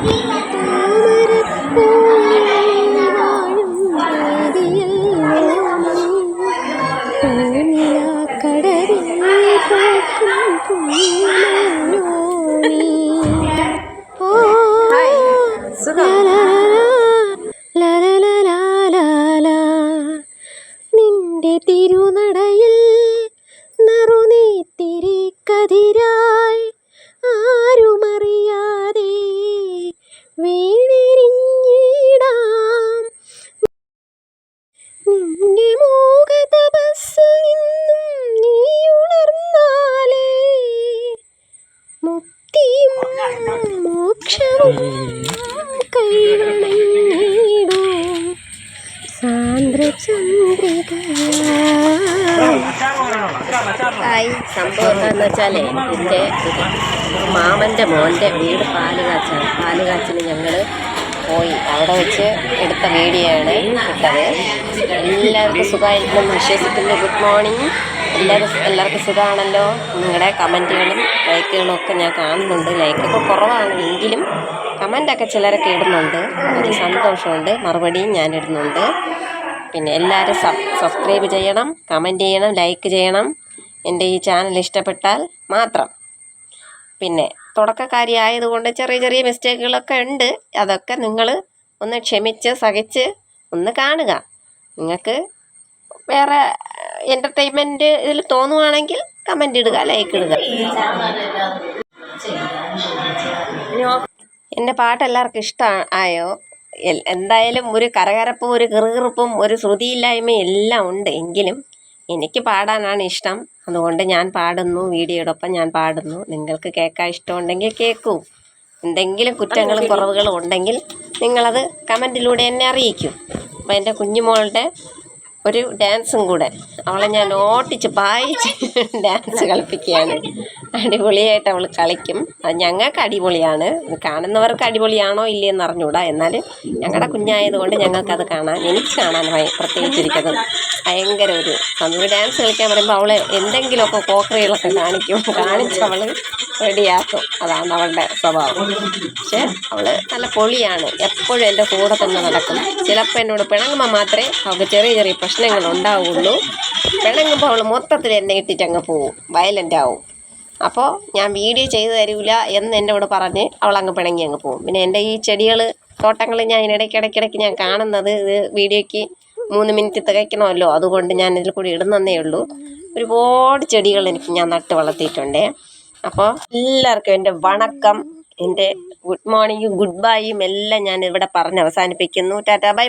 Yeah. you. Hi സംഭവം എന്താണെന്ന് വെച്ചാലേ എന്റെ മാമന്റെ മോന്റെ വീട് പാലുകാച്ചാണ് പാലുകാച്ചിന് ഞങ്ങൾ പോയി. അവിടെ വെച്ച് എടുത്ത വീഡിയോ ആണ് ഇട്ടത്. എല്ലാവർക്കും സുഖമായിരിക്കുമെന്ന് വിശ്വസിക്കുന്നു ഗുഡ് മോർണിംഗ് എല്ലാവരും എല്ലാവർക്കും സുഖമാണല്ലോ? നിങ്ങളുടെ കമന്റുകളും ലൈക്കുകളും ഒക്കെ ഞാൻ കാണുന്നുണ്ട്. ലൈക്കൊക്കെ കുറവാണ് എങ്കിലും കമന്റൊക്കെ ചിലരൊക്കെ ഇടുന്നുണ്ട്. അതിൽ സന്തോഷമുണ്ട്. മറുപടിയും ഞാൻ ഇടുന്നുണ്ട്. പിന്നെ എല്ലാവരും സബ് സബ്സ്ക്രൈബ് ചെയ്യണം കമന്റ് ചെയ്യണം ലൈക്ക് ചെയ്യണം. എന്റെ ഈ ചാനൽ ഇഷ്ടപ്പെട്ടാൽ മാത്രം. പിന്നെ തുടക്കക്കാരി ആയതുകൊണ്ട് ചെറിയ ചെറിയ മിസ്റ്റേക്കുകളൊക്കെ ഉണ്ട്. അതൊക്കെ നിങ്ങൾ ഒന്ന് ക്ഷമിച്ച് സഹിച്ച് ഒന്ന് കാണുക. നിങ്ങൾക്ക് വേറെ എന്റർടൈൻമെന്റ് ഇതിൽ തോന്നുവാണെങ്കിൽ കമന്റ് ഇടുക ലൈക്ക് ഇടുക. എന്റെ പാട്ട് എല്ലാവർക്കും ഇഷ്ടം ആയോ? എന്തായാലും ഒരു കരകരപ്പും ഒരു കിറുകിറുപ്പും ഒരു ശ്രുതിയില്ലായ്മയും എല്ലാം ഉണ്ട്. എങ്കിലും എനിക്ക് പാടാനാണ് ഇഷ്ടം. അതുകൊണ്ട് ഞാൻ പാടുന്നു. വീഡിയോടൊപ്പം ഞാൻ പാടുന്നു. നിങ്ങൾക്ക് കേൾക്കാൻ ഇഷ്ടമുണ്ടെങ്കിൽ കേൾക്കൂ. എന്തെങ്കിലും കുറ്റങ്ങളും കുറവുകളും ഉണ്ടെങ്കിൽ നിങ്ങളത് കമന്റിലൂടെ എന്നെ അറിയിക്കും. അപ്പോൾ എന്റെ കുഞ്ഞുമോളുടെ ഒരു ഡാൻസും കൂടെ. അവളെ ഞാൻ ഓട്ടിച്ച് പായിച്ച് ഡാൻസ് കളിപ്പിക്കുകയാണ്. അടിപൊളിയായിട്ട് അവൾ കളിക്കും. അത് ഞങ്ങൾക്ക് അടിപൊളിയാണ്. കാണുന്നവർക്ക് അടിപൊളിയാണോ ഇല്ലയെന്ന് അറിഞ്ഞൂടാ. എന്നാൽ ഞങ്ങളുടെ കുഞ്ഞായതുകൊണ്ട് ഞങ്ങൾക്കത് കാണാൻ എനിക്ക് കാണാൻ പ്രത്യേകിച്ചിരിക്കുന്നത് ഭയങ്കര ഒരു ഒരു ഡാൻസ് കളിക്കാൻ പറയുമ്പോൾ അവൾ എന്തെങ്കിലുമൊക്കെ കോക്കറികളൊക്കെ കാണിക്കും. കാണിച്ച് അവൾ റെഡിയാക്കും അതാണ് അവളുടെ സ്വഭാവം. പക്ഷേ അവൾ നല്ല പൊളിയാണ്. എപ്പോഴും എന്റെ കൂടെ തന്നെ നടക്കും. ചിലപ്പോൾ എന്നോട് പിണങ്ങുമ്പോൾ മാത്രമേ അവൾക്ക് ചെറിയ ചെറിയ പ്രശ്നങ്ങൾ ഉണ്ടാവുള്ളൂ. പിണങ്ങുമ്പോൾ അവൾ മൊത്തത്തിൽ എന്നെ ഇട്ടിട്ട് അങ്ങ് പോവും. വയലന്റ് ആവും. അപ്പോൾ ഞാൻ വീഡിയോ ചെയ്തു തരില്ല എന്ന് എന്നോട് പറഞ്ഞ് അവൾ അങ്ങ് പിണങ്ങി അങ്ങ് പോകും പിന്നെ എന്റെ ഈ ചെടികൾ തോട്ടങ്ങൾ ഞാൻ ഇടയ്ക്കിടയ്ക്കിടയ്ക്ക് ഞാൻ കാണുന്നത് ഇത് വീഡിയോയ്ക്ക് മൂന്ന് മിനിറ്റ് തികയ്ക്കണമല്ലോ. അതുകൊണ്ട് ഞാൻ ഇതിൽ കൂടി ഇടുന്നതേ ഉള്ളൂ. ഒരുപാട് ചെടികൾ എനിക്ക് ഞാൻ നട്ട് വളർത്തിയിട്ടുണ്ട്. അപ്പോൾ എല്ലാവർക്കും എന്റെ വണക്കം എന്റെ ഗുഡ് മോർണിംഗും ഗുഡ് ബൈയും എല്ലാം ഞാൻ ഇവിടെ പറഞ്ഞ് അവസാനിപ്പിക്കുന്നു. Tata bye.